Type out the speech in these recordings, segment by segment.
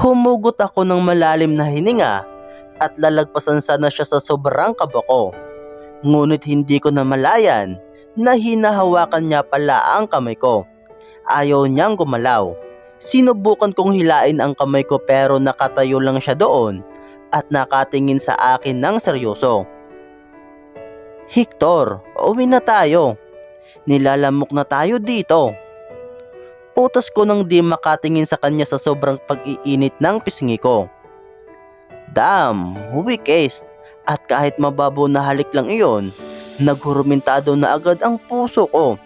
Humugot ako ng malalim na hininga at lalagpasan sana siya sa sobrang kaba ko. Ngunit hindi ko namalayan na hinahawakan niya pala ang kamay ko. Ayaw niyang gumalaw. Sinubukan kong hilain ang kamay ko pero nakatayo lang siya doon at nakatingin sa akin ng seryoso. Hector, uwi na tayo. Nilalamok na tayo dito. Utos ko nang di makatingin sa kanya sa sobrang pag-iinit ng pisngi ko. Damn, weakest. At kahit mababaw na halik lang iyon, naghurumintado na agad ang puso ko.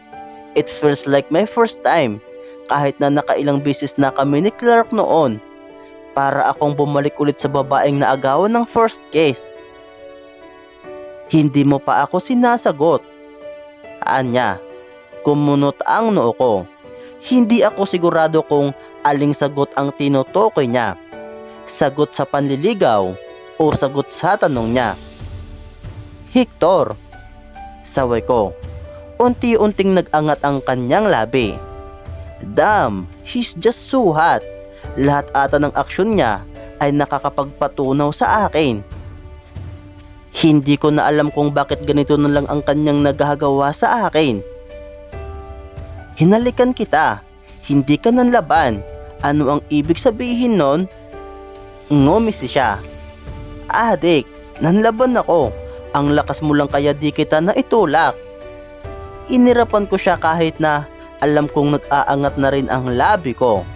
It feels like my first time, kahit na nakailang beses na kami ni Clark noon. Para akong bumalik ulit sa babaeng naagawan ng first case. Hindi mo pa ako sinasagot. Anya, kumunot ang noo ko. Hindi ako sigurado kung aling sagot ang tinutukoy niya. Sagot sa panliligaw o sagot sa tanong niya. Hector, saway ko. Unti-unting nag-angat ang kanyang labi. Damn, he's just so hot. Lahat ata ng aksyon niya ay nakakapagpatunaw sa akin. Hindi ko na alam kung bakit ganito na lang ang kanyang nagagawa sa akin. Hinalikan kita, hindi ka nanlaban. Ano ang ibig sabihin nun? Ngumisi siya. Adik, nanlaban ako. Ang lakas mo lang kaya di kita na itulak. Inirapan ko siya kahit na alam kong nag-aangat na rin ang labi ko.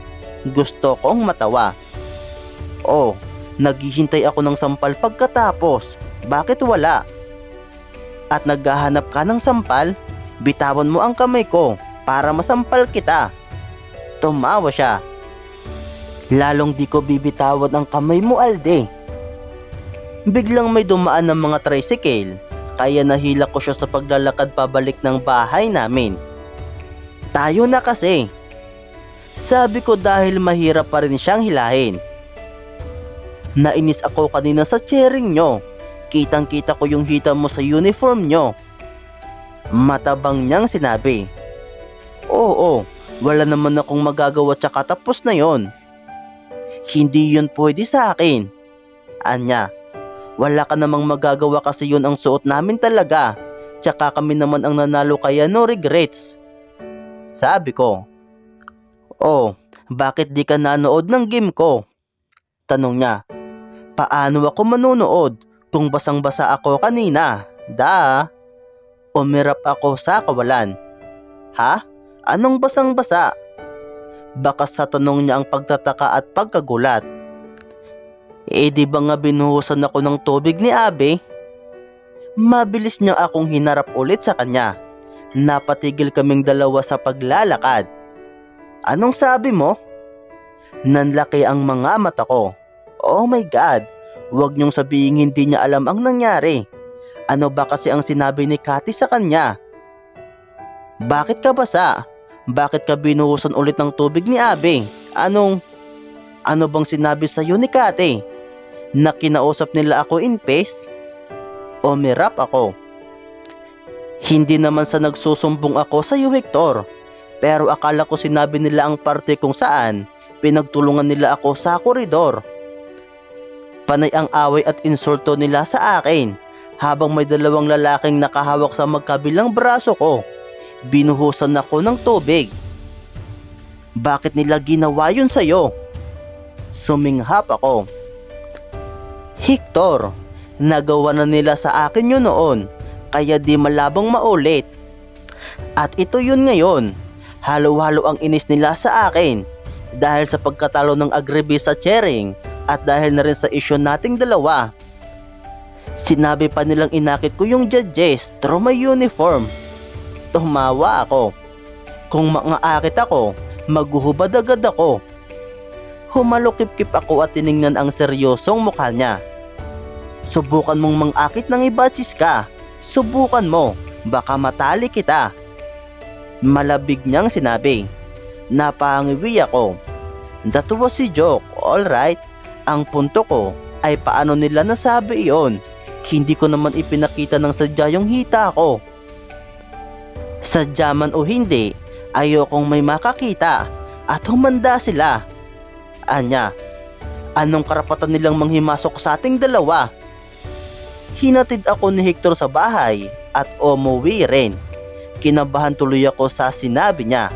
Gusto kong matawa. Oh, naghihintay ako ng sampal pagkatapos. Bakit wala? At naghahanap ka ng sampal? Bitawan mo ang kamay ko para masampal kita. Tumawa siya. Lalong di ko bibitawan ang kamay mo, Alde. Biglang may dumaan ng mga tricycle, kaya nahila ko siya sa paglalakad pabalik ng bahay namin. Tayo na kasi. Sabi ko dahil mahirap pa rin siyang hilahin. Nainis ako kanina sa charing nyo. Kitang kita ko yung hita mo sa uniform nyo. Matabang niyang sinabi. Oo, wala naman akong magagawa tsaka tapos na yon. Hindi yun pwede sa akin. Anya, wala ka namang magagawa kasi yun ang suot namin talaga. Tsaka kami naman ang nanalo kaya no regrets. Sabi ko. Oh, bakit di ka nanood ng game ko? Tanong niya. Paano ako manonood kung basang-basa ako kanina? Da. Umirap ako sa kawalan. Ha? Anong basang-basa? Baka sa tanong niya ang pagtataka at pagkagulat. Eh di ba nga binuhusan ako ng tubig ni Abe? Mabilis niya akong hinarap ulit sa kanya. Napatigil kaming dalawa sa paglalakad. Anong sabi mo? Nanlaki ang mga mata ko. Oh my God, huwag niyong sabihin hindi niya alam ang nangyari. Ano ba kasi ang sinabi ni Kati sa kanya? Bakit ka basa? Bakit ka binuhusan ulit ng tubig ni Abe? Anong... Ano bang sinabi sa iyo ni Kati? Na kinausap nila ako in pace? Umirap ako. Hindi naman sa nagsusumbong ako sa iyo, Hector. Pero akala ko sinabi nila ang parte kung saan pinagtulungan nila ako sa koridor. Panay ang away at insulto nila sa akin habang may dalawang lalaking nakahawak sa magkabilang braso ko. Binuhusan ako ng tubig. Bakit nila ginawa yun sa'yo? Suminghap ako. Hector, nagawa na nila sa akin yun noon, kaya di malabang maulit. At ito yun ngayon, halo-halo ang inis nila sa akin dahil sa pagkatalo ng agrebi sa chairing at dahil na rin sa isyu nating dalawa. Sinabi pa nilang inakit ko yung judges through my uniform. Tumawa ako. Kung mga-akit ako, maghuhubad agad ako. Humalukip-kip ako at tiningnan ang seryosong mukha niya. Subukan mong mangakit ng ibachis ka. Subukan mo, baka matali kita. Malabig niyang sinabi. Napangiwi ako. That was si joke, alright. Ang punto ko ay paano nila nasabi iyon. Hindi ko naman ipinakita ng sadya hita ko. Sadya man o hindi, ayokong may makakita at humanda sila. Anya, Anong karapatan nilang manghimasok sa ating dalawa? Hinatid ako ni Hector sa bahay at umuwi rin. Kinabahan tuloy ako sa sinabi niya.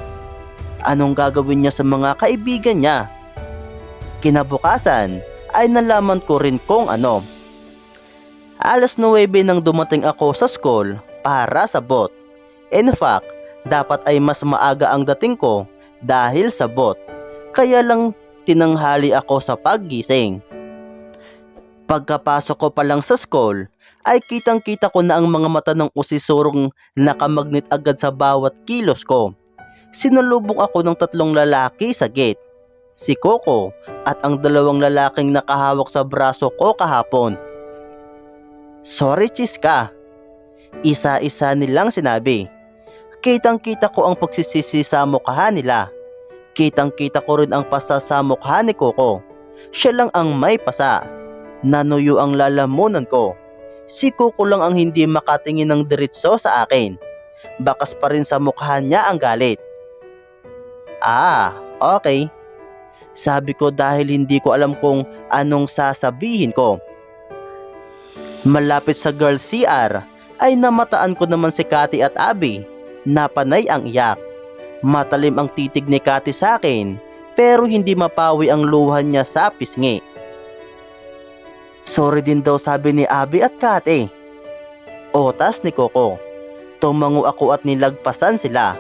Anong gagawin niya sa mga kaibigan niya? Kinabukasan ay nalaman ko rin kung ano. Alas 9 nang dumating ako sa school para sa bot. In fact, dapat ay mas maaga ang dating ko dahil sa bot. Kaya lang tinanghali ako sa paggising. Pagkapasok ko pa lang sa school, ay kitang kita ko na ang mga mata ng usisurong nakamagnet agad sa bawat kilos ko. Sinalubong ako ng tatlong lalaki sa gate. Si Coco at ang dalawang lalaking nakahawak sa braso ko kahapon. Sorry, Chiska. Isa-isa nilang sinabi. Kitang-kita ko ang pagsisisi sa mukha nila. Kitang-kita ko rin ang pasa sa mukha ni Coco. Siya lang ang may pasa. Nanuyo ang lalamunan ko. Si Coco lang ang hindi makatingin ng diretso sa akin. Bakas pa rin sa mukha niya ang galit. Ah, okay. Sabi ko dahil hindi ko alam kung anong sasabihin ko. Malapit sa girl CR ay namataan ko naman si Kati at Abby. Napanay ang iyak. Matalim ang titig ni Kati sa akin pero hindi mapawi ang luha niya sa pisngi. Sorry din daw sabi ni Abby at Kati. Otas ni Coco. Tumango ako at nilagpasan sila.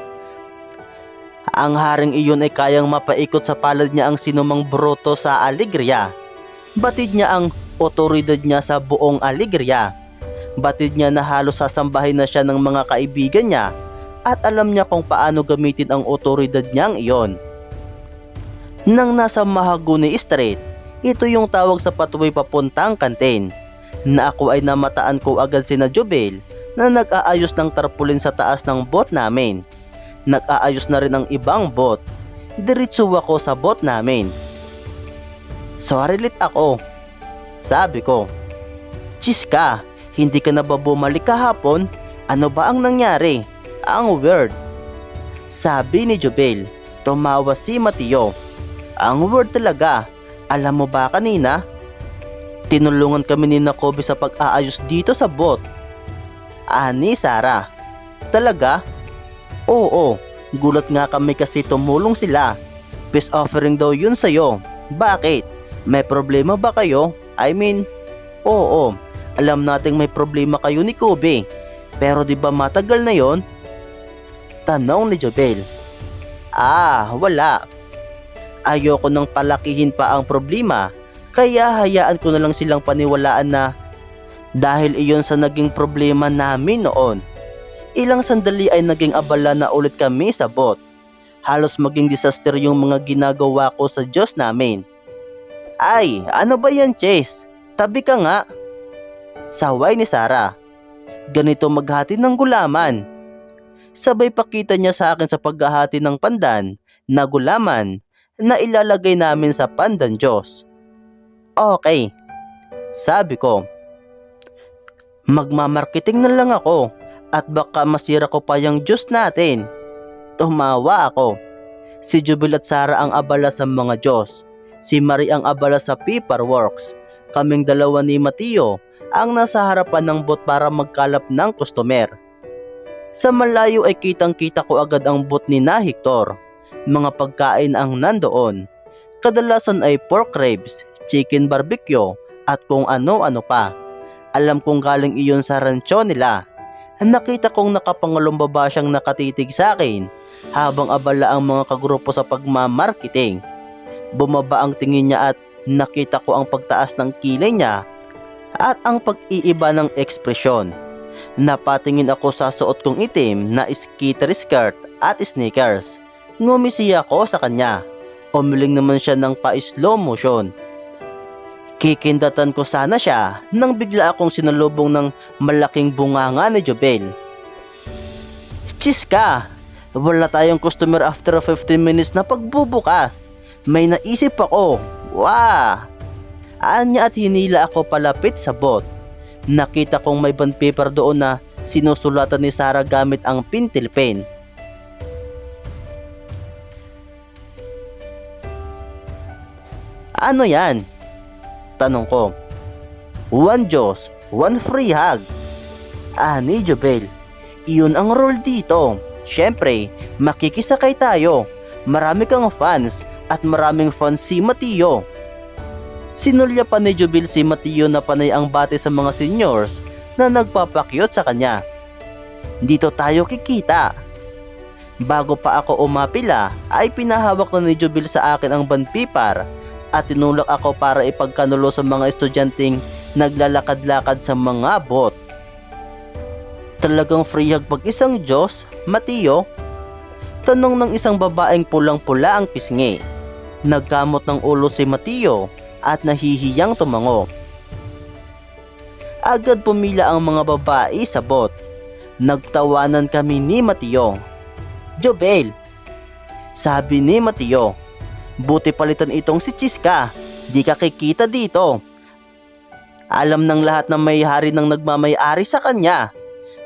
Ang haring iyon ay kayang mapaikot sa palad niya ang sinumang broto sa alegria. Batid niya ang otoridad niya sa buong alegria. Batid niya na halos sasambahin na siya ng mga kaibigan niya at alam niya kung paano gamitin ang otoridad niyang iyon. Nang nasa Mahaguni Street, ito yung tawag sa patuloy papuntang kantin na ako ay namataan ko agad sina Jubel na nag-aayos ng tarpulin sa taas ng bot namin. Nag-aayos na rin ang ibang bot. Diretso ako sa bot namin. Sorry lit ako. Sabi ko. Chiska, hindi ka na ba bumalik kahapon? Ano ba ang nangyari? Ang weird. Sabi ni Jubel. Tumawa si Mateo. Ang weird talaga. Alam mo ba kanina? Tinulungan kami ni Nakobe sa pag-aayos dito sa bot. Ani Sara. Talaga? Oo, gulat nga kami kasi tumulong sila. Peace offering daw yun sa'yo. Bakit? May problema ba kayo? I mean, oo, alam nating may problema kayo ni Kobe. Pero di ba matagal na yon? Tanong ni Jobel. Ah, wala. Ayoko nang palakihin pa ang problema, kaya hayaan ko na lang silang paniwalaan na dahil iyon sa naging problema namin noon. Ilang sandali ay naging abala na ulit kami sa bot. Halos maging disaster yung mga ginagawa ko sa Diyos namin. Ay, ano ba yan, Chase? Tabi ka nga. Saway ni Sarah. Ganito maghati ng gulaman. Sabay pakita niya sa akin sa paghahati ng pandan na gulaman na ilalagay namin sa pandan Diyos. Okay, sabi ko. Magmamarketing na lang ako at baka masira ko pa yung Diyos natin. Tumawa ako. Si Jubil at Sara ang abala sa mga Diyos. Si Marie ang abala sa paperworks. Kaming dalawa ni Mateo ang nasa harapan ng bot para magkalap ng customer. Sa malayo ay kitang kita ko agad ang bot ni na Hector. Mga pagkain ang nandoon. Kadalasan ay pork ribs, chicken barbecue at kung ano-ano pa. Alam kong galing iyon sa rancho nila. Nakita kong nakapangalong siyang nakatitig sa akin habang abala ang mga kagrupo sa pagmamarketing. Bumaba ang tingin niya at nakita ko ang pagtaas ng kilay niya at ang pag-iiba ng ekspresyon. Napatingin ako sa suot kong itim na skater skirt at sneakers. Ngumisi ako sa kanya. Umiling naman siya ng pa-slow motion. Kikindatan ko sana siya nang bigla akong sinalubong ng malaking bunganga ni Jobel. Chiska! Wala tayong customer after 15 minutes na pagbubukas. May naisip ako. Wow! Anya at hinila ako palapit sa bot. Nakita kong may bond paper doon na sinusulatan ni Sarah gamit ang pintil pen. Ano yan? Tanong ko. One Diyos, one free hug. Ah, ni Jobel. Iyon ang role dito. Siyempre, makikisakay tayo. Marami kang fans at maraming fans si Mateo. Sinulya pa ni Jubil si Mateo na panay ang bate sa mga seniors na nagpapakyot sa kanya. Dito tayo kikita. Bago pa ako umapila ay pinahawak na ni Jubil sa akin ang bandpipar at tinulak ako para ipagkanulo sa mga estudyanteng naglalakad-lakad sa mga bot. Talagang free hug pag isang Diyos, Mateo? Tanong ng isang babaeng pulang-pula ang pisngi. Nagkamot ng ulo si Mateo at nahihiyang tumango. Agad pumila ang mga babae sa bot. Nagtawanan kami ni Mateo. Jobel! Sabi ni Mateo. Buti palitan itong si Chiska. Di ka kikita dito. Alam ng lahat na may hari ng nagmamayari sa kanya.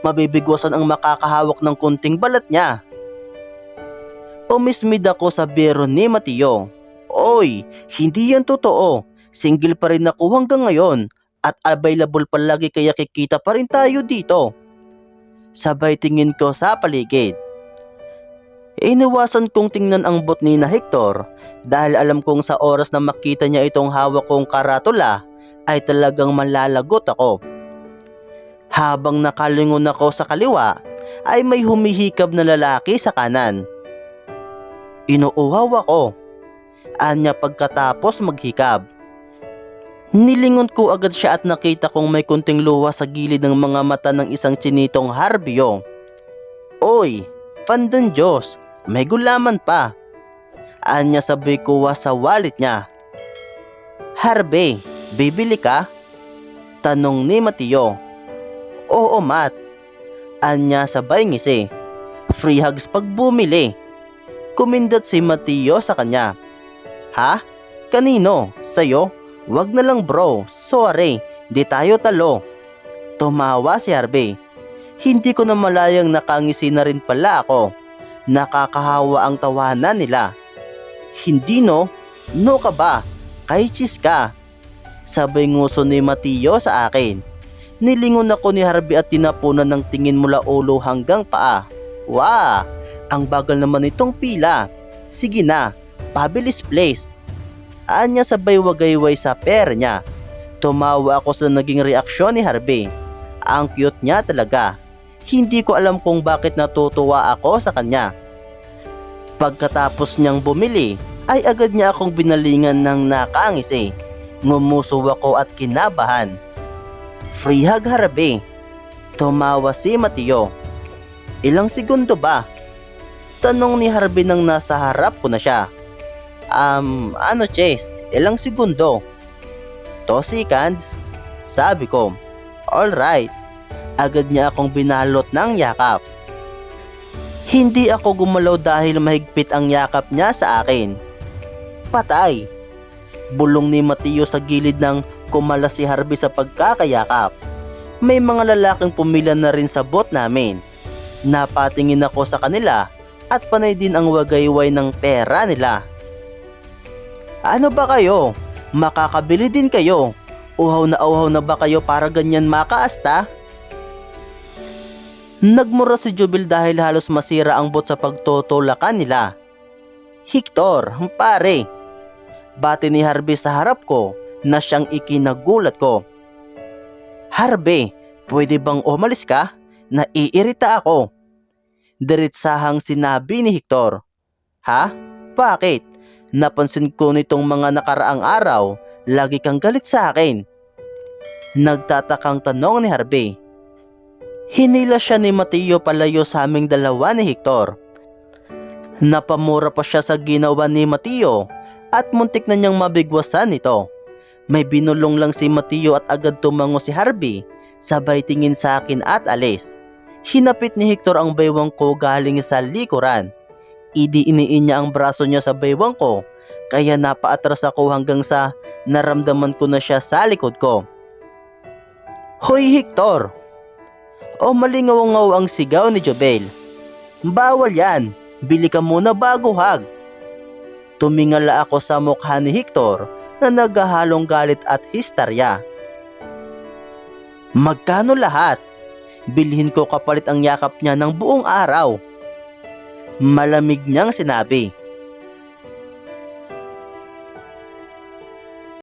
Mabibigwasan ang makakahawak ng kunting balat niya. Umismid ako sa biro ni Mateo. Oy, hindi yan totoo. Single pa rin ako hanggang ngayon at available palagi kaya kikita pa rin tayo dito. Sabay tingin ko sa paligid. Iniwasan kong tingnan ang bot ni na Hector dahil alam kong sa oras na makita niya itong hawak kong karatula ay talagang malalagot ako. Habang nakalingon ako sa kaliwa ay may humihikab na lalaki sa kanan. Inuuhaw ako. Anya pagkatapos maghikab. Nilingon ko agad siya at nakita kong may kunting luha sa gilid ng mga mata ng isang chinitong harbyo. Oy, pandan Diyos, may gulaman pa. Anya sabay kuha sa wallet niya. Harbe, bibili ka? Tanong ni Mateo. Oo, Mat. Anya sabay ngisi. Free hugs pag bumili. Kumindat si Mateo sa kanya. Ha? Kanino? Sa'yo? Wag na lang bro. Sorry. Di tayo talo. Tumawa si Harvey. Hindi ko na malayang nakangisi na rin pala ako. Nakakahawa ang tawanan nila. Hindi no? No ka ba? Kay chis ka. Sabay nguso ni Mateo sa akin. Nilingon ako ni Harvey at tinapunan ng tingin mula ulo hanggang paa. Wah! Ang bagal naman itong pila. Sige na, pabilis please. Anya sabay wagayway sa pera niya. Tumawa ako sa naging reaksyon ni Harvey. Ang cute niya talaga. Hindi ko alam kung bakit natutuwa ako sa kanya. Pagkatapos niyang bumili, ay agad niya akong binalingan ng nakangisi. Ngumuso ako at kinabahan. Free hug Harvey. Tumawa si Mateo. Ilang segundo ba? Tanong ni Harvey nang nasa harap ko na siya. Um, ano Chase? Ilang segundo? 2 seconds? Sabi ko. Alright. Agad niya akong binalot ng yakap. Hindi ako gumalaw dahil mahigpit ang yakap niya sa akin. Patay. Bulong ni Mateo sa gilid ng kumala si Harvey sa pagkakayakap. May mga lalaking pumila na rin sa bot namin. Napatingin ako sa kanila at panay din ang wagayway ng pera nila. Ano ba kayo? Makakabili din kayo. Uhaw na uhaw na ba kayo para ganyan makaasta? Nagmura si Jubil dahil halos masira ang bot sa pagtutulakan nila. Hector, pare. Bati ni Harvey sa harap ko na siyang ikinagulat ko. Harvey, pwede bang umalis ka? Naiirita ako. Diritsahang sinabi ni Hector. Ha? Bakit? Napansin ko nitong mga nakaraang araw, lagi kang galit sa akin. Nagtatakang tanong ni Harvey. Hinila siya ni Mateo palayo sa aming dalawa ni Hector. Napamura pa siya sa ginawa ni Mateo at muntik na niyang mabigwasan ito. May binulong lang si Mateo at agad tumango si Harvey, sabay tingin sa akin at alis. Hinapit ni Hector ang baywang ko galing sa likuran. Idi iniin niya ang braso niya sa baywang ko, kaya napaatras ako hanggang sa naramdaman ko na siya sa likod ko. Hoy Hector! O malingaw-ngaw ang sigaw ni Jobel. Bawal yan, bili ka muna bago hag. Tumingala ako sa mukha ni Hector na naghahalong galit at histarya. Magkano lahat? Bilhin ko kapalit ang yakap niya ng buong araw. Malamig niyang sinabi.